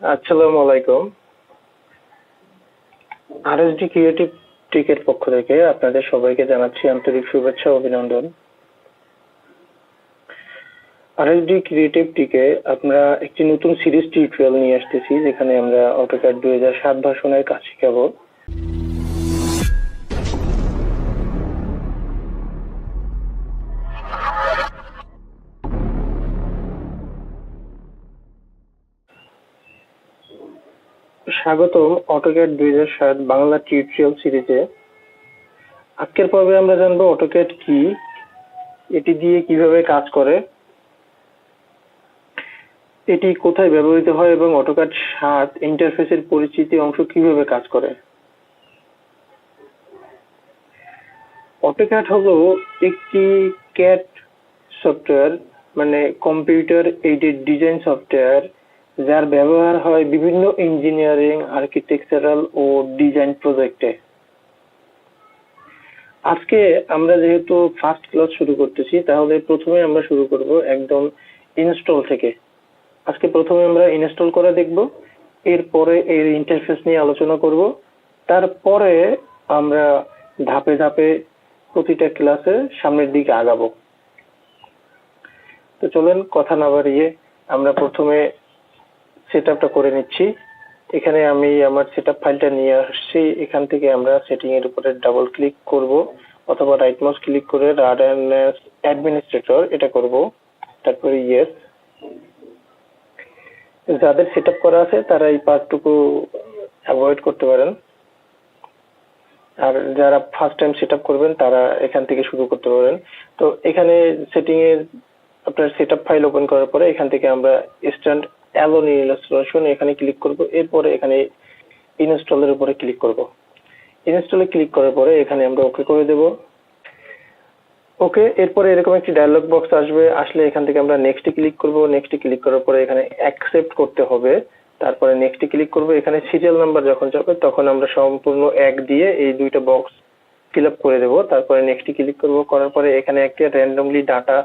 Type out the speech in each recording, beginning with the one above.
আসসালামু আলাইকুম RSD creative টিকের পক্ষ থেকে আপনাদের সবাইকে জানাচ্ছি আন্তরিক শুভেচ্ছা অভিনন্দন। আরএসডি ক্রিয়েটিভ টিকে আমরা একটি নতুন সিরিজ টিউটোরিয়াল নিয়ে আসতেছি, যেখানে আমরা অটোক্যাড দুই হাজার সাত ভাষণের কাজ শেখাবো স্বাগতম অটোক্যাড দুই হাজার সাত বাংলা টিউটোরিয়াল সিরিজে। আজকের পর্বে আমরা জানব অটোক্যাড কি, এটি দিয়ে কীভাবে কাজ করে, এটি কোথায় ব্যবহৃত হয় এবং অটোক্যাড সাত ইন্টারফেসের পরিচিতি অংশ কীভাবে কাজ করে। অটোক্যাড হলো একটি ক্যাট সফটওয়্যার মানে কম্পিউটার এইডেড ডিজাইন সফটওয়্যার যার ব্যবহার হয় বিভিন্ন ইঞ্জিনিয়ারিং আর্কিটেকচারাল ও ডিজাইন প্রজেক্টে আজকে আমরা যেহেতু ফার্স্ট ক্লাস শুরু করতেছি, তাহলে প্রথমে আমরা শুরু করব একদম ইনস্টল থেকে। আজকে প্রথমে আমরা ইনস্টল করে দেখব, এরপরে এর ইন্টারফেস নিয়ে আলোচনা করব, তারপরে আমরা ধাপে ধাপে প্রতিটা ক্লাসে সামনের দিকে আগাবো। তো চলেন কথা না বাড়িয়ে আমরা প্রথমে সেট আপটা করে নিচ্ছি। এখানে আমি আমার সেট আপ ফাইলটা নিয়ে আসছি। এখান থেকে আমরা সেটিং এর উপরে ডাবল ক্লিক করব অথবা রাইট মাউস ক্লিক করে রান অ্যাডমিনিস্ট্রেটর এটা করব। তারপরে ইয়েস যাদের সেট আপ করা আছে তারা এই পার্টটুকু অ্যাভয়েড করতে পারেন। আর যারা ফার্স্ট টাইম সেট আপ করবেন তারা এখান থেকে শুরু করতে পারেন। তো এখানে সেটিং এর আপনার সেট আপ ফাইল ওপেন করার পরে এখান থেকে আমরা স্ট্যান্ড অ্যালোন ইনস্টলেশন এখানে ক্লিক করব, এরপরে এখানে ইনস্টলের উপরে ক্লিক করব। ইনস্টলে ক্লিক করার পরে এখানে আমরা ওকে করে দেব। ওকে এরপরে এরকম একটি ডায়লগ বক্স আসবে, আসলে এখান থেকে আমরা নেক্সটে ক্লিক করব। নেক্সটে ক্লিক করার পরে এখানে অ্যাকসেপ্ট করতে হবে। তারপরে নেক্সটে ক্লিক করব। এখানে সিরিয়াল নাম্বার যখন যাবে, তখন আমরা সম্পূর্ণ এক দিয়ে এই দুইটা বক্স ফিল আপ করে দেব। তারপরে নেক্সটে ক্লিক করব। করার পরে এখানে একটা র্যান্ডমলি ডাটা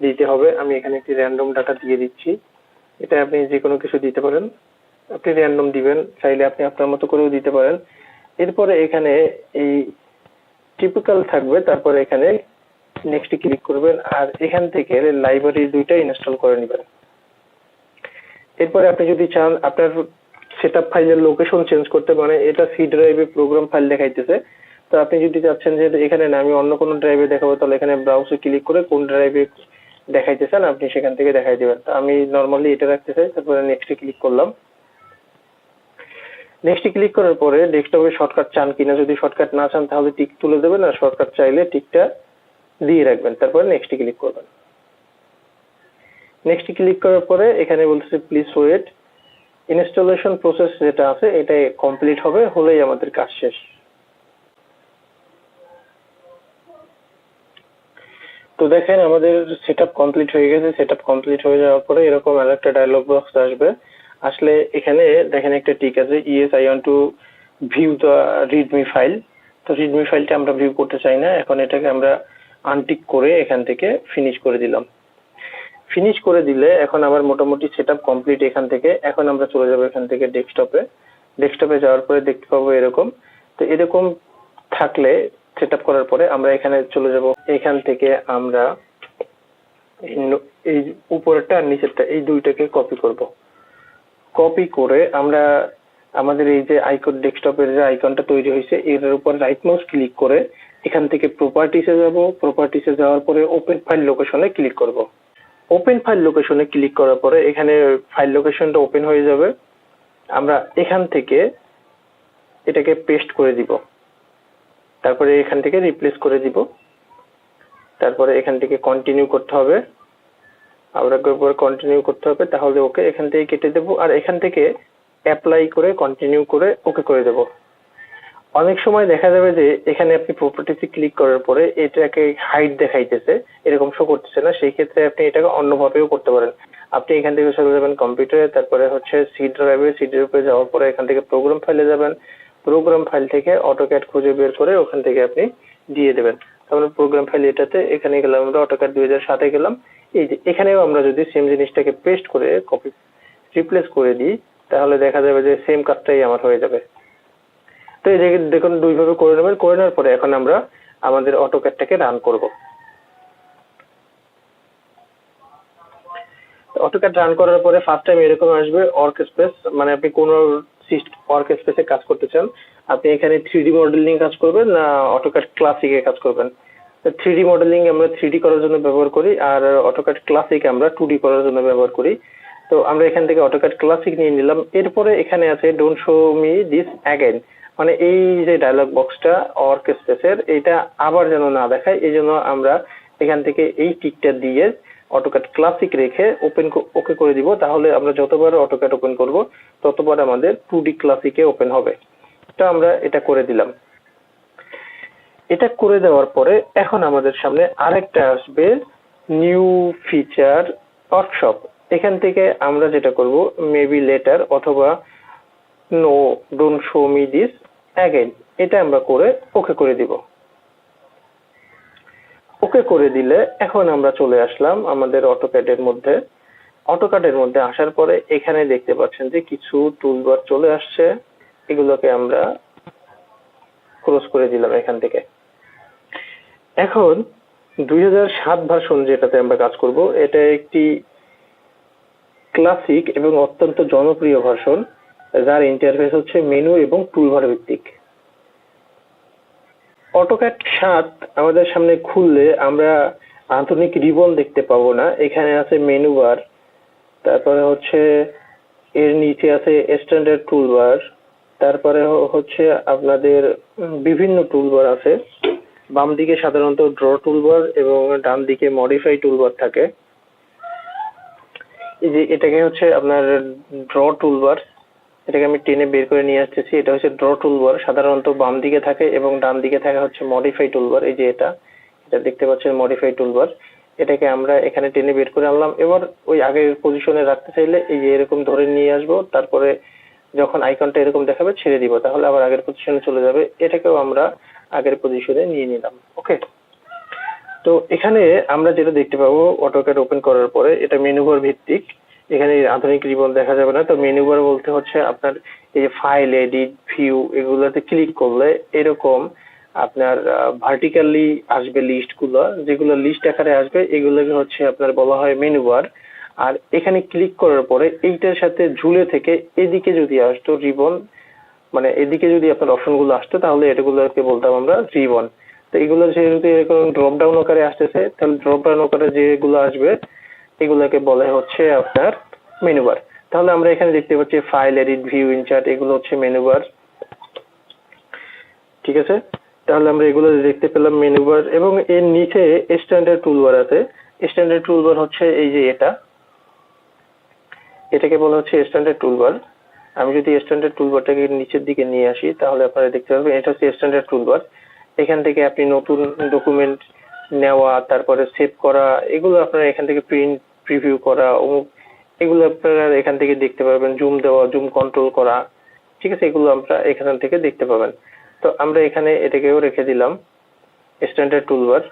দিতে হবে। আমি এখানে একটি র্যান্ডম ডাটা দিয়ে দিচ্ছি। এটা আপনি যে কোনো কিছু দিতে পারেন। আপনি র্যান্ডম দিবেন, চাইলে আপনি আপনার মতো করেও দিতে পারেন। এরপরে এখানে এই টিপিক্যাল থাকবে, তারপরে এখানে নেক্সট ক্লিক করবেন, আর এখান থেকে লাইব্রেরি দুইটা ইনস্টল করে নেবেন। এরপরে আপনি যদি চান, আপনার সেটআপ ফাইলের লোকেশন চেঞ্জ করতে মানে এটা সি ড্রাইভে প্রোগ্রাম ফাইল দেখাইতেছে। তো আপনি যদি চাচ্ছেন যে এখানে না, আমি অন্য কোনো ড্রাইভে দেখাবো, তাহলে এখানে ব্রাউজে ক্লিক করে কোন ড্রাইভে দেখাইতে চান আপনি সেখান থেকে দেখাই দিবেন। তো আমি নর্মালি এটা রাখতে চাই, তারপরে নেক্সটে ক্লিক করলাম। নেক্সটে ক্লিক করার পরে ডেস্কটপে শর্টকাট চান কিনা, যদি শর্টকাট না চান, তাহলে টিক তুলে দেবেন, আর শর্টকাট চাইলে টিকটা দিয়ে রাখবেন। তারপরে নেক্সটে ক্লিক করবেন। নেক্সটে ক্লিক করার পরে এখানে বলতেছে প্লিজ ওয়েট ইনস্টলেশন প্রসেস যেটা আছে, এটা কমপ্লিট হবে, হলেই আমাদের কাজ শেষ। তো দেখেন, আমাদের সেটআপ কমপ্লিট হয়ে গেছে। সেটআপ কমপ্লিট হয়ে যাওয়ার পরে এরকম আর একটা ডায়লগ বক্স আসবে। আসলে এখানে দেখেন একটা টিক আছে yes I want to view the readme file তো রিডমি ফাইলটা আমরা ভিউ করতে চাই না। এখন এটাকে আমরা আনটিক করে এখান থেকে ফিনিশ করে দিলাম। ফিনিশ করে দিলে এখন আমার মোটামুটি সেটআপ কমপ্লিট এখান থেকে। এখন আমরা চলে যাব এখান থেকে ডেস্কটপে ডেস্কটপে যাওয়ার পরে দেখতে পাবো এরকম। তো এরকম থাকলে সেট আপ করার পরে আমরা এখানে চলে যাব। এখান থেকে আমরা এই উপরেরটা আর নিচেরটা, এই দুইটাকে কপি করব। কপি করে আমরা আমাদের এই যে আইকন ডেস্কটপের যে আইকনটা তৈরি হয়েছে এর উপর রাইট মাউস ক্লিক করে এখান থেকে প্রপার্টিসে যাব। প্রপার্টিসে যাওয়ার পরে ওপেন ফাইল লোকেশনে ক্লিক করব। ওপেন ফাইল লোকেশনে ক্লিক করার পরে এখানে ফাইল লোকেশনটা ওপেন হয়ে যাবে। আমরা এখান থেকে এটাকে পেস্ট করে দিব। তারপরে এখান থেকে রিপ্লেস করে দিব। তারপরে এখান থেকে কন্টিনিউ করতে হবে। আবার একবার কন্টিনিউ করতে হবে, তাহলে ওকে এখান থেকে কেটে দেব। আর এখান থেকে অ্যাপ্লাই করে কন্টিনিউ করে ওকে করে দেব। অনেক সময় দেখা যাবে যে এখানে আপনি প্রপার্টিসে ক্লিক করার পরে এটাকে হাইট দেখাইতেছে, এরকম শো করতেছে না, সেই ক্ষেত্রে আপনি এটাকে অন্যভাবেও করতে পারেন। আপনি এখান থেকে চলে যাবেন কম্পিউটারে তারপরে হচ্ছে সি ড্রাইভে সি ড্রাইভে যাওয়ার পরে এখান থেকে প্রোগ্রাম ফাইলে যাবেন। প্রোগ্রাম ফাইল থেকে অটোক্যাড খুঁজে বের করে ওখান থেকে আপনি দিয়ে দেবেন। তারপরে প্রোগ্রাম ফাইল এটাতে এখানে গেলাম, আমরা অটোক্যাড দুই হাজার গেলাম। এই যে এখানেও আমরা যদি সেম জিনিসটাকে পেস্ট করে কপি রিপ্লেস করে দিই, তাহলে দেখা যাবে যে সেম কাজটাই আমার হয়ে যাবে। তো এই দেখুন, দুইভাবে করে নেবেন। করে নেওয়ার পরে এখন আমরা আমাদের অটোক্যাডটাকে রান করব। অটোক্যাড রান করার পরে ফার্স্ট টাইম এরকম আসবে অর্ক স্পেস মানে আপনি কোন অর্ক স্পেসে কাজ করতে চান, আপনি এখানে থ্রি ডি মডেলিং কাজ করবেন না অটোক্যাড ক্লাসিকে কাজ করবেন? থ্রি ডি মডেলিং আমরা থ্রি ডি করার জন্য ব্যবহার করি আর অটোক্যাড ক্লাসিক আমরা টু ডি করার জন্য ব্যবহার করি। তো আমরা এখান থেকে অটোক্যাড ক্লাসিক নিয়ে নিলাম। এরপরে এখানে আছে don't show me this again মানে এই যে ডায়লগ বক্সটা অর্ক স্পেসের এটা আবার যেন না দেখায়, এই জন্য আমরা এখান থেকে এই টিকটা দিয়ে অটোক্যাড ক্লাসিক রেখে ওপেন ওকে করে দিব। তাহলে আমরা যতবার অটোক্যাড ওপেন করব, ততবার আমাদের টু ডি ক্লাসিকে ওপেন হবে। তো আমরা, এটা করে দিলাম। এটা করে দেওয়ার পরে এখন আমাদের সামনে আরেকটা আসবে নিউ ফিচার ওয়ার্কশপ এখান থেকে আমরা যেটা করব মেবি লেটার অথবা no don't show me this again এটা আমরা করে ওকে করে দিব। ওকে করে দিলে এখন আমরা চলে আসলাম আমাদের অটোক্যাডের মধ্যে। অটোক্যাডের মধ্যে আসার পরে এখানে দেখতে পাচ্ছেন যে কিছু টুলবার চলে আসছে। এগুলোকে আমরা ক্রস করে দিলাম এখান থেকে। এখন দুই হাজার সাত ভার্সন যেটাতে আমরা কাজ করব, এটা একটি ক্লাসিক এবং অত্যন্ত জনপ্রিয় ভার্সন যার ইন্টারফেস হচ্ছে মেনু এবং টুলবার ভিত্তিক। অটোক্যাট সাত আমাদের সামনে খুললে আমরা আধুনিক রিবন দেখতে পাবো না। এখানে আছে মেনু বার, তারপরে হচ্ছে এর নিচে আছে স্ট্যান্ডার্ড টুলবার তারপরে হচ্ছে আপনাদের বিভিন্ন টুল টুলবার আছে। বাম দিকে সাধারণত ড্র টুল টুলবার এবং ডান দিকে মডিফাই টুলবার থাকে। এই যে এটাকে হচ্ছে আপনার ড্র টুল টুলবার এটাকে আমি টেনে বের করে নিয়ে আসতেছি। এটা হচ্ছে ড্র টুলবার সাধারণত বাম দিকে থাকে এবং ডান দিকে থাকে হচ্ছে মডিফাই টুলবার এই যে এটা এটা দেখতে পাচ্ছেন মডিফাই টুলবার এটাকে আমরা এখানে টেনে বের করে আনলাম। এবার ওই আগের পজিশনে রাখতে চাইলে এই যে এরকম ধরে নিয়ে আসব। তারপরে যখন আইকনটা এরকম দেখাবে, ছেড়ে দিব। তাহলে আবার আগের পজিশনে চলে যাবে। এটাকেও আমরা আগের পজিশনে নিয়ে নিলাম। ওকে তো এখানে আমরা যেটা দেখতে পাবো অটোক্যাড ওপেন করার পরে এটা মেনুবার ভিত্তিক। এখানে আধুনিক রিবন দেখা যাবে না। তো মেনু বার বলতে হচ্ছে আপনার এই ফাইল এডিট ভিউ এগুলোতে ক্লিক করলে এরকম আপনার ভার্টিক্যালি আসবে লিস্টগুলো। যেগুলো লিস্ট আকারে আসবে, এগুলোকে হচ্ছে আপনার বলা হয় মেনু বার আর এখানে ক্লিক করার পরে এইটার সাথে ঝুলে থেকে এদিকে যদি আসতো রিবন মানে এদিকে যদি আপনার অপশনগুলো আসতো, তাহলে এটাগুলোকে বলতাম আমরা রিবন। তো এগুলো যেহেতু এরকম ড্রপ ডাউন আকারে আসতেছে, তাহলে ড্রপ ডাউন আকারে যেগুলো আসবে এগুলোকে বলে হচ্ছে আপনার মেনু বার তাহলে আমরা এখানে দেখতে পাচ্ছি ফাইল এডিট ভিউ ইনচার্ট এগুলো হচ্ছে মেনু বার ঠিক আছে? তাহলে আমরা এগুলো দেখতে পেলাম মেনু বার এবং এর নিচে স্ট্যান্ডার্ড টুলবার আছে। স্ট্যান্ডার্ড টুলবার হচ্ছে এই যে এটা। এটাকে বলা হচ্ছে স্ট্যান্ডার্ড টুলবার আমি যদি স্ট্যান্ডার্ড টুলবারটাকে নিচের দিকে নিয়ে আসি, তাহলে আপনারা দেখতে পাবেন এটা হচ্ছে স্ট্যান্ডার্ড টুলবার এখান থেকে আপনি নতুন ডকুমেন্ট নেওয়া, তারপরে সেভ করা, এগুলো আপনারা এখান থেকে প্রিন্ট প্রিভিউ করা, অমুক, এগুলো আপনারা এখান থেকে দেখতে পাবেন জুম দেওয়া জুম কন্ট্রোল করা, ঠিক আছে, এগুলো আমরা এখান থেকে দেখতে পাবেন। তো আমরা এখানে এটাকেও রেখে দিলাম স্ট্যান্ডার্ড টুলবার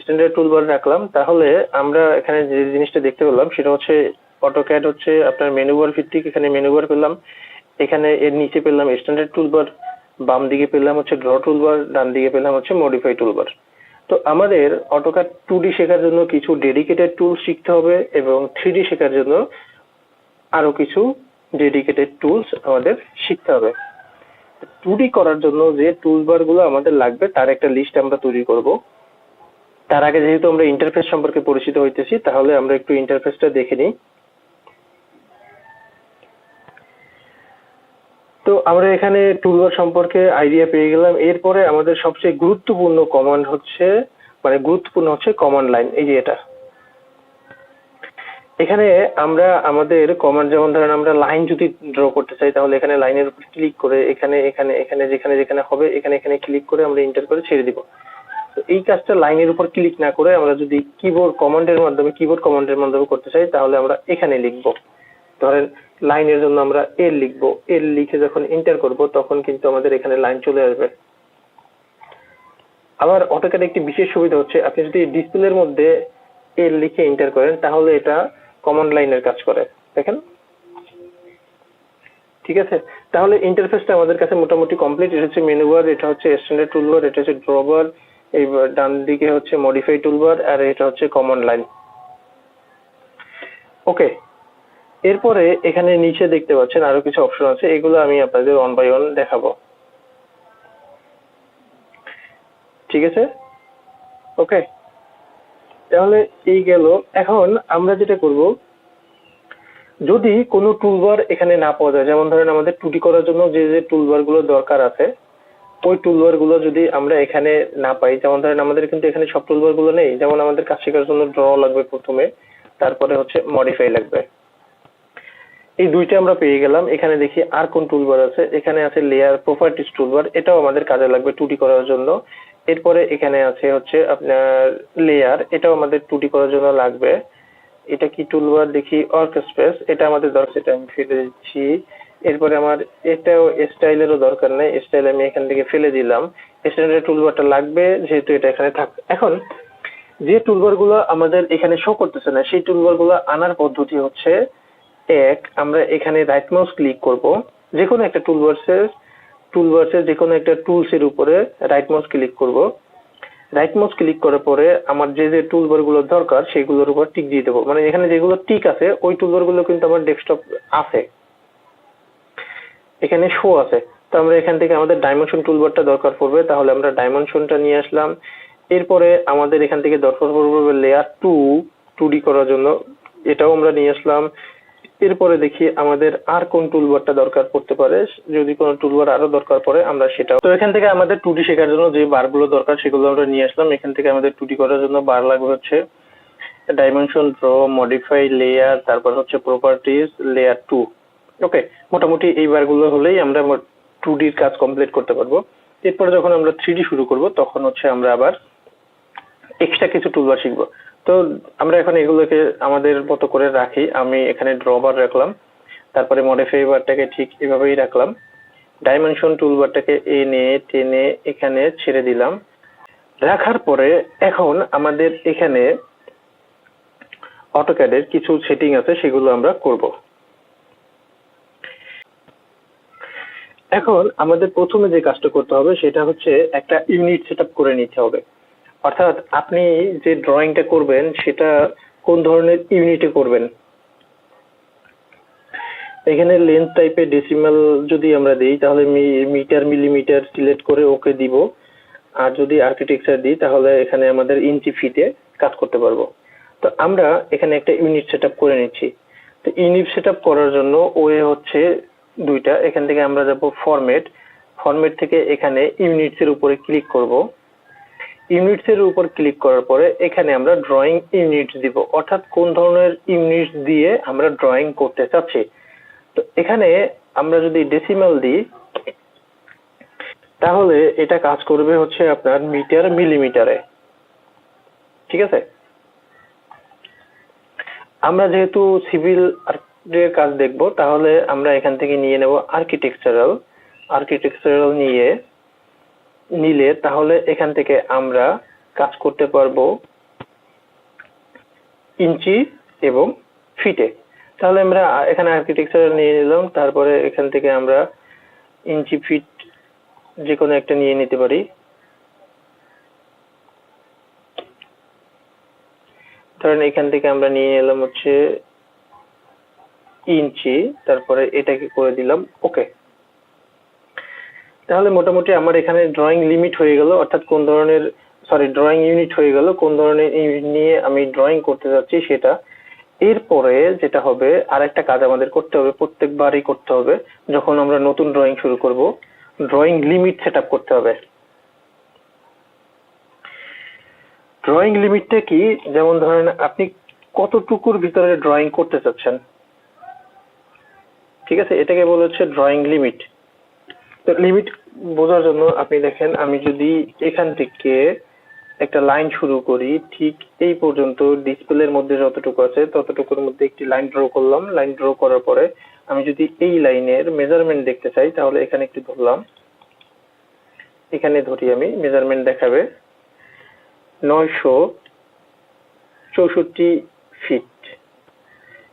স্ট্যান্ডার্ড টুলবার রাখলাম, তাহলে আমরা এখানে যে জিনিসটা দেখতে পেলাম, সেটা হচ্ছে অটোক্যাড হচ্ছে আপনার মেনুবার ভিত্তিক, এখানে মেনুবার পেলাম, এখানে এর নিচে পেলাম স্ট্যান্ডার্ড টুলবার বাম দিকে পেলাম হচ্ছে ড্র টুলবার ডান দিকে পেলাম হচ্ছে মডিফাই টুলবার তো আমাদের অটোক্যাড টু ডি শেখার জন্য কিছু ডেডিকেটেড টুল শিখতে হবে এবং থ্রি ডি শেখার জন্য আরও কিছু ডেডিকেটেড টুলস আমাদের শিখতে হবে। টু ডি করার জন্য যে টুলবারগুলো আমাদের লাগবে, তার একটা লিস্ট আমরা তৈরি করব। তার আগে যেহেতু আমরা ইন্টারফেস সম্পর্কে পরিচিত হইতেছি, তাহলে আমরা একটু ইন্টারফেসটা দেখে নিই। তো আমরা এখানে টুলবার সম্পর্কে আইডিয়া পেয়ে গেলাম। এরপরে আমাদের সবচেয়ে গুরুত্বপূর্ণ কমান্ড হচ্ছে মানে গুরুত্বপূর্ণ হচ্ছে কমান্ড লাইন এই যে এটা। এখানে আমরা আমাদের কমান্ড যেমন ধরেন আমরা লাইন যদি ড্র করতে চাই, তাহলে এখানে লাইনের উপর ক্লিক করে এখানে এখানে এখানে, যেখানে যেখানে হবে, এখানে এখানে ক্লিক করে আমরা ইন্টার করে ছেড়ে দিব। তো এই কাজটা লাইনের উপর ক্লিক না করে আমরা যদি কিবোর্ড কমান্ডের মাধ্যমে কিবোর্ড কমান্ডের মাধ্যমে করতে চাই, তাহলে আমরা এখানে লিখব। ধরেন লাইনের জন্য আমরা এল লিখব। এল লিখে যখন এন্টার করব, তখন কিন্তু আমাদের এখানে লাইন চলে আসবে। আবার অটোক্যাড একটি বিশেষ সুবিধা হচ্ছে, আপনি যদি ডিসপ্লের মধ্যে এল লিখে এন্টার করেন, তাহলে এটা কমান্ড লাইনের কাজ করে। দেখেন? ঠিক আছে? তাহলে ইন্টারফেসটা আমাদের কাছে মোটামুটি কমপ্লিট এটা হচ্ছে মেনু বার এটা হচ্ছে স্ট্যান্ডার্ড টুলবার এটা হচ্ছে ড্রবার এই ডান দিকে হচ্ছে মডিফাই টুলবার আর এটা হচ্ছে কমন লাইন ওকে এরপরে এখানে নিচে দেখতে পাচ্ছেন আরও কিছু অপশন আছে, এগুলো আমি আপনাদের ওয়ান বাই ওয়ান দেখাবো। ঠিক আছে? ওকে তাহলে এই গেল। এখন আমরা যেটা করব, যদি কোনো টুলবার এখানে না পাওয়া যায়, যেমন ধরেন আমাদের টুটি করার জন্য যে যে টুলবারগুলো দরকার আছে, ওই টুলবারগুলো যদি আমরা এখানে না পাই, যেমন ধরেন আমাদের কিন্তু এখানে সব টুলবারগুলো নেই, যেমন আমাদের কাজ শেখার জন্য ড্র লাগবে প্রথমে, তারপরে হচ্ছে মডিফাই লাগবে। এই দুইটা আমরা পেয়ে গেলাম। এখানে দেখি আর কোন টুলবার আছে? এখানে আছে লেয়ার প্রপার্টিস টুলবার এটাও আমাদের কাজে লাগবে টুটি করার জন্য। এরপরে এখানে আছে হচ্ছে আপনার লেয়ার এটাও আমাদের টুটি করার জন্য লাগবে। এটা কি টুলবার দেখি ওয়ার্ক স্পেস এটা আমাদের দরকার, সেটা আমি ফেলে দিচ্ছি। এরপরে আমার এটাও স্টাইলেরও দরকার নেই। স্টাইল আমি এখান থেকে ফেলে দিলাম। স্টাইলের টুলবারটা লাগবে, যেহেতু এটা এখানে থাক এখন, যে টুলবারগুলো আমাদের এখানে শো করতেছে না, সেই টুলবারগুলো আনার পদ্ধতি হচ্ছে এক, আমরা এখানে রাইট মাউস ক্লিক করব। যে কোনো একটা টুলবার্সের টুলবার্সের যে কোনো একটা টুলস এর উপরে রাইট মাউস ক্লিক করব। রাইট মাউস ক্লিক করার পরে আমার যে যে টুলবারগুলো দরকার সেগুলোর উপর টিক দিয়ে দেবো। মানে এখানে যেগুলো টিক আছে, ওই টুলবারগুলো কিন্তু আমার ডেস্কটপ আছে। এখানে শো আছে। তো আমরা এখান থেকে আমাদের ডাইমেনশন টুলবারটা দরকার পড়বে। তাহলে আমরা ডাইমেনশনটা নিয়ে আসলাম। এরপরে আমাদের এখান থেকে দরকার পড়বে লেয়ার টু টু ডি করার জন্য। এটাও আমরা নিয়ে আসলাম। এরপরে দেখি আমাদের আর কোন টুলবারটা দরকার পড়তে পারে। যদি কোনো টুলবার আরও দরকার পড়ে, আমরা সেটাও। তো এখান থেকে আমাদের টুটি শেখার জন্য যে বারগুলো দরকার, সেগুলো আমরা নিয়ে আসলাম। এখান থেকে আমাদের টুটি করার জন্য বার লাগবে হচ্ছে ডাইমেনশন ড্র মডিফাই লেয়ার তারপর হচ্ছে প্রপার্টিজ লেয়ার টু ওকে মোটামুটি এই বারগুলো হলেই আমরা টু ডির কাজ কমপ্লিট করতে পারব। এরপরে যখন আমরা থ্রি শুরু করব, তখন হচ্ছে আমরা আবার এক্সট্রা কিছু টুলবার শিখব। তো আমরা এখন এগুলোকে আমাদের মতো করে রাখি। আমি এখানে ড্রবার রাখলাম। তারপরে মডিফাই বারটাকে ঠিক এভাবেই রাখলাম। ডাইমেনশন টুলবারটাকে এনে, টেনে, এখানে ছেড়ে দিলাম। রাখার পরে এখন আমাদের এখানে অটোক্যাডের কিছু সেটিং আছে, সেগুলো আমরা করব। এখন আমাদের প্রথমে যে কাজটা করতে হবে, সেটা হচ্ছে একটা ইউনিট সেট করে নিতে হবে। অর্থাৎ আপনি যে ড্রয়িংটা করবেন, সেটা কোন ধরনের ইউনিটে করবেন? এখানে লেন্থ টাইপের ডেসিমাল যদি আমরা দিই, তাহলে মিটার মিলিমিটার সিলেক্ট করে ওকে দিব। আর যদি আর্কিটেকচার দিই, তাহলে এখানে আমাদের ইঞ্চি ফিটে কাজ করতে পারব। তো আমরা এখানে একটা ইউনিট সেট করে নিচ্ছি। তো ইউনিট সেট করার জন্য ওয়ে হচ্ছে দুইটা। এখান থেকে আমরা যাব ফরম্যাট ফরম্যাট থেকে এখানে ইউনিটস এর উপরে ক্লিক করব। ইউনিটস এর উপর ক্লিক করার পরে এখানে আমরা ড্রয়িং ইউনিট দিব। অর্থাৎ কোন ধরনের ইউনিটস দিয়ে আমরা ড্রয়িং করতে চাচ্ছি? তো এখানে আমরা যদি ডেসিমাল দিই, তাহলে এটা কাজ করবে হচ্ছে আপনার মিটার মিলিমিটারে ঠিক আছে? আমরা যেহেতু সিভিল কাজ দেখব, তাহলে আমরা এখান থেকে নিয়ে নেব আর্কিটেকচারাল আর্কিটেকচারাল নিয়ে নিলে তাহলে এখান থেকে আমরা কাজ করতে পারব ইঞ্চি এবং ফিটে। তাহলে আমরা এখানে আর্কিটেকচার নিয়ে নিলাম, তারপরে এখান থেকে আমরা ইঞ্চি ফিট যে কোনো একটা নিয়ে নিতে পারি। ধরেন এখান থেকে আমরা নিয়ে এলাম হচ্ছে ইঞ্চি, তারপরে এটাকে করে দিলাম, ওকে। তাহলে মোটামুটি আমার এখানে ড্রয়িং লিমিট হয়ে গেল, অর্থাৎ কোন ধরনের সরি ড্রয়িং ইউনিট হয়ে গেল, কোন ধরনের ইউনিট নিয়ে আমি ড্রয়িং করতে যাচ্ছি সেটা। এরপরে যেটা হবে আর একটা কাজ আমাদের করতে হবে, প্রত্যেকবারই করতে হবে, যখন আমরা নতুন ড্রয়িং শুরু করব ড্রয়িং লিমিট সেট করতে হবে। ড্রয়িং লিমিটটা কি? যেমন ধরেন, আপনি কতটুকুর ভিতরে ড্রয়িং করতে চাচ্ছেন? ঠিক আছে, এটাকে বলা হচ্ছে ড্রয়িং লিমিট তো লিমিট বোঝার জন্য আপনি দেখেন, আমি যদি এখান থেকে একটা লাইন শুরু করি, ঠিক এই পর্যন্ত ডিসপ্লের মধ্যে যতটুকু আছে, ততটুকুর মধ্যে একটি লাইন ড্র করলাম। লাইন ড্র করার পরে আমি যদি এই লাইনের মেজারমেন্ট দেখতে চাই, তাহলে এখানে একটু ধরলাম। এখানে ধরি আমি মেজারমেন্ট দেখাবে। নয়শো চৌষট্টি ফিট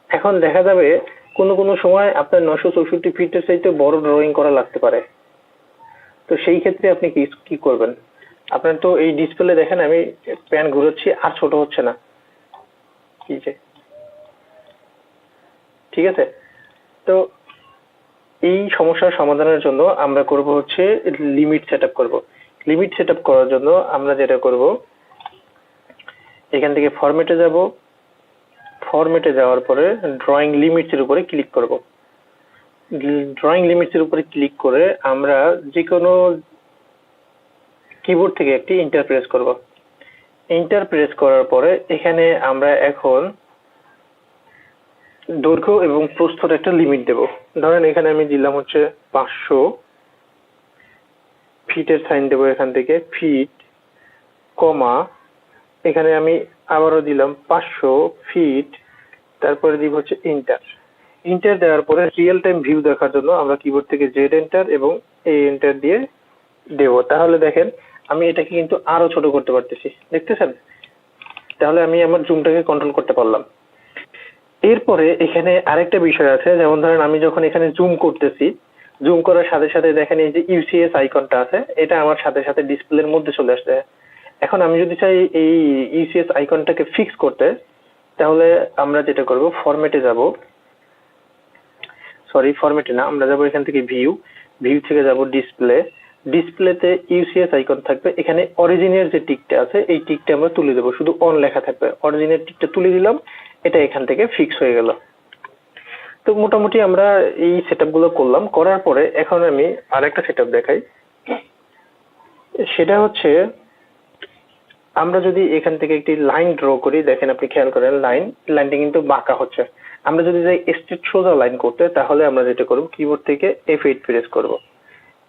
এখন দেখা যাবে, কোনো কোনো সময় আপনার নশো চৌষট্টি ফিটের চাইতে বড় ড্রয়িং করা লাগতে পারে। তো সেই ক্ষেত্রে আপনি কি কি করবেন? আপনার তো এই ডিসপ্লে দেখেন, আমি প্যান ঘুরাচ্ছি আর ছোট হচ্ছে না। কি যে। ঠিক আছে? তো এই সমস্যার সমাধানের জন্য আমরা করব হচ্ছে লিমিট সেট আপ করব। লিমিট সেট আপ করার জন্য আমরা যেটা করব, এখান থেকে ফরম্যাটে যাব। ফরম্যাটে যাওয়ার পরে ড্রয়িং লিমিটস এর উপরে ক্লিক করব। ড্রয়িং লিমিটস এর উপরে ক্লিক করে আমরা যে কোনো কিবোর্ড থেকে একটি ইন্টার প্রেস করব। ইন্টার প্রেস করার পরে এখানে আমরা এখন দৈর্ঘ্য এবং প্রস্থর একটা লিমিট দেব। ধরেন এখানে আমি দিলাম হচ্ছে পাঁচশো। ফিটের সাইন দেবো এখান থেকে। ফিট কমা এখানে আমি আবারও দিলাম পাঁচশো ফিট তারপরে দিব হচ্ছে ইন্টার ইন্টার দেওয়ার পরে রিয়েল টাইম ভিউ দেখার জন্য আমরা কিবোর্ড থেকে জেড এন্টার এবং এই এন্টার দিয়ে দেব। তাহলে দেখেন, আমি এটাকে কিন্তু আরও ছোট করতে পারতেছি। দেখতেছেন? তাহলে আমি আমার জুমটাকে কন্ট্রোল করতে পারলাম। এরপরে এখানে আরেকটা বিষয় আছে, যেমন ধরেন আমি যখন এখানে জুম করতেছি জুম করার সাথে সাথে দেখেন এই যে ইউসিএস আইকনটা আছে, এটা আমার সাথে সাথে ডিসপ্লের মধ্যে চলে আসছে। এখন আমি যদি চাই এই ইউসিএস আইকনটাকে ফিক্স করতে, তাহলে আমরা যেটা করব ফরম্যাটে যাব। সরি ফরম্যাটে না, আমরা যাব এখান থেকে ভিউ ভিউ থেকে যাব ডিসপ্লে ডিসপ্লেতে ইউসিএস আইকন থাকবে, এখানে অরিজিনের যে টিকটা আছে, এই টিকটা আমরা তুলে দেবো, শুধু অন লেখা থাকবে অরিজিনের টিকটা তুলে দিলাম, এটা এখান থেকে ফিক্স হয়ে গেল। তো মোটামুটি আমরা এই সেটগুলো করলাম, করার পরে এখন আমি আরেকটা সেট দেখাই। সেটা হচ্ছে, আমরা যদি এখান থেকে একটি লাইন ড্র করি, দেখেন আপনি খেয়াল করেন লাইন লাইনটা কিন্তু বাঁকা হচ্ছে। আমরা যদি যাই স্ট্রেট সোজা লাইন করতে, তাহলে আমরা যেটা করব কিবোর্ড থেকে এফ এইট প্রেস করব।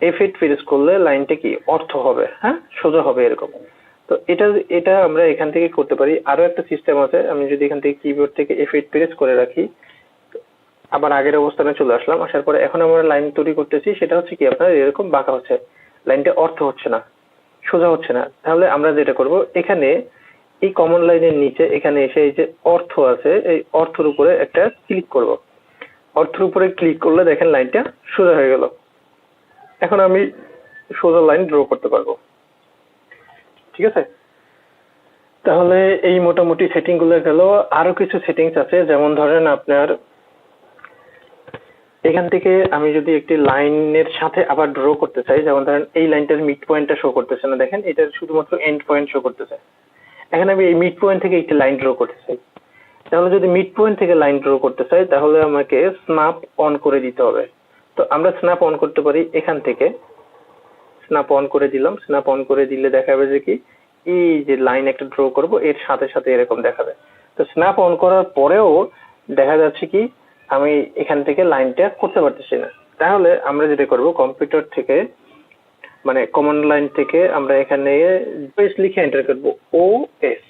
এফ এইট প্রেস করলে লাইনটা কি অর্থ হবে হ্যাঁ? সোজা হবে এরকম। তো এটা এটা আমরা এখান থেকে করতে পারি। আরও একটা সিস্টেম আছে, আমি যদি এখান থেকে কিবোর্ড থেকে এফ এইট প্রেস করে রাখি, আবার আগের অবস্থানে চলে আসলাম, আসার পরে এখন আমরা লাইন তৈরি করতেছি, সেটা হচ্ছে কি আপনার, এরকম বাঁকা হচ্ছে। লাইনটা অর্থ হচ্ছে না, সোজা হচ্ছে না। তাহলে আমরা যেটা করব, এখানে এই কমন লাইনের নিচে এখানে এসে এই যে অর্থ আছে, এই অর্থের উপরে একটা ক্লিক করব। অর্থের উপরে ক্লিক করলে দেখেন লাইনটা সোজা হয়ে গেল। এখন আমি সোজা লাইন ড্র করতে পারব। ঠিক আছে? তাহলে এই মোটামুটি সেটিংগুলো আরও কিছু সেটিংস আছে, যেমন ধরেন আপনার, এখান থেকে আমি যদি একটি লাইনের সাথে আবার ড্র করতে চাই, যেমন ধরেন এই লাইনটার মিড পয়েন্টটা শো করতেছে না, দেখেন এটা শুধুমাত্র এন্ড পয়েন্ট শো করতেছে। এখানে আমি এই মিড পয়েন্ট থেকে একটি লাইন ড্র করতে চাই। তাহলে যদি মিড পয়েন্ট থেকে লাইন ড্র করতে চাই, তাহলে আমাকে স্ন্যাপ অন করে দিতে হবে। তো আমরা স্ন্যাপ অন করতে পারি এখান থেকে। স্ন্যাপ অন করে দিলাম। স্ন্যাপ অন করে দিলে দেখাবে যে কি, এই যে লাইন একটা ড্র করব, এর সাথে সাথে এরকম দেখাবে। তো স্ন্যাপ অন করার পরেও দেখা যাচ্ছে কি, আমি এখান থেকে লাইনটা করতে পারতেছি না। তাহলে আমরা যেটা করব কম্পিউটার থেকে মানে কমন লাইন থেকে আমরা এখানে এস লিখে এন্টার করব ও এস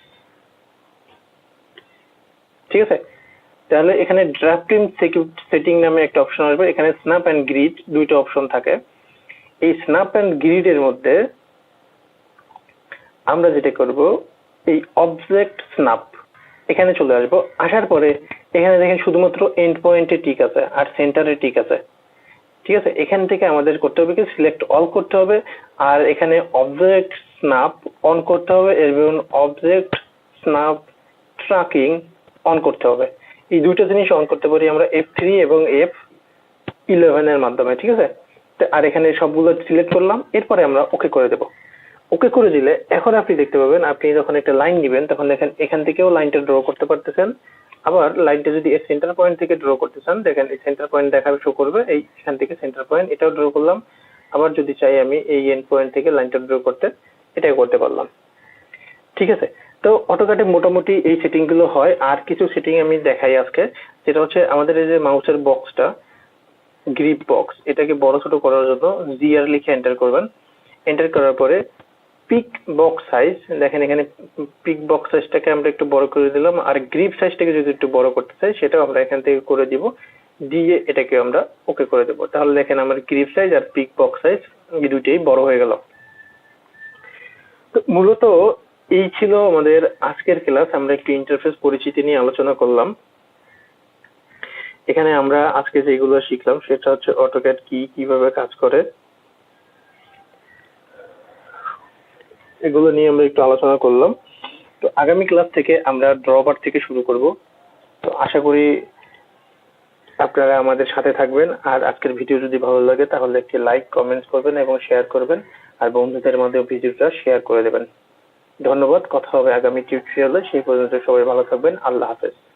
ঠিক আছে? তাহলে এখানে ড্রাফটিং সেটিং নামে একটা অপশন আসবে। এখানে স্ন্যাপ অ্যান্ড গ্রিড দুইটা অপশন থাকে। এই স্ন্যাপ অ্যান্ড গ্রিড এর মধ্যে আমরা যেটা করব, এই অবজেক্ট স্ন্যাপ এখানে চলে আসব। আসার পরে এখানে দেখেন শুধুমাত্র এন্ড পয়েন্টে ঠিক আছে আর সেন্টারে ঠিক আছে। ঠিক আছে, এখান থেকে আমাদের করতে হবে কি? সিলেক্ট অল করতে হবে, আর এখানে অবজেক্ট স্ন্যাপ অন করতে হবে, এবং অবজেক্ট স্ন্যাপ ট্র্যাকিং অন করতে হবে। এই দুইটা জিনিস অন করতে পারি আমরা এফ থ্রি এবং এফ ইলেভেন এর মাধ্যমে, ঠিক আছে? আর এখানে সবগুলো সিলেক্ট করলাম, এরপরে আমরা ওকে করে দেবো। ওকে করে দিলে, এখন আপনি দেখতে পাবেন, আপনি যখন একটা লাইন দিবেন তখন দেখেন এখান থেকেও লাইনটা ড্র করতে পারতেছেন। আবার লাইনটা যদি এই সেন্টার পয়েন্ট থেকে ড্র করতে চান, দেখেন এই সেন্টার পয়েন্ট দেখাবে শো করবে, এই এখান থেকে সেন্টার পয়েন্ট এটাও ড্র করলাম। আবার যদি চাই আমি এই এন্ড পয়েন্ট থেকে লাইনটা ড্র করতে এটাই করতে পারলাম। ঠিক আছে? তো অটোকাটে মোটামুটি এই সেটিংগুলো হয়। আর কিছু সেটিং আমি দেখাই আজকে। যেটা হচ্ছে আমাদের এই যে মাউসের বক্সটা গ্রিপ বক্স এটাকে বড় ছোট করার জন্য জিআর লিখে এন্টার করবেন। এন্টার করার পরে পিক বক্স সাইজ দেখেন এখানে পিক বক্স সাইজটাকে আমরা একটু বড় করে দিলাম, আর গ্রিপ সাইজটাকে যদি একটু বড় করতে চাই, সেটাও আমরা এখান থেকে করে দিব, দিয়ে এটাকে আমরা ওকে করে দেবো। তাহলে দেখেন আমার গ্রিপ সাইজ আর পিক বক্স সাইজ এই দুইটাই বড় হয়ে গেল। তো মূলত এই ছিল আমাদের আজকের ক্লাস আমরা একটু ইন্টারফেস পরিচিতি নিয়ে আলোচনা করলাম। এখানে আমরা আজকে যেগুলো শিখলাম, সেটা হচ্ছে অটোক্যাড কি, কীভাবে কাজ করে এগুলো নিয়ে আমরা একটু আলোচনা করলাম। তো আগামী ক্লাস থেকে আমরা ড্রবার থেকে শুরু করব। তো আশা করি আপনারা আমাদের সাথে থাকবেন। আর আজকের ভিডিও যদি ভালো লাগে, তাহলে একটি লাইক কমেন্টস করবেন এবং শেয়ার করবেন। আর বন্ধুদের মধ্যে ভিডিওটা শেয়ার করে দেবেন। ধন্যবাদ। কথা হবে আগামী টিউটোরিয়ালে সেই পর্যন্ত সবাই ভালো থাকবেন। আল্লাহ হাফেজ।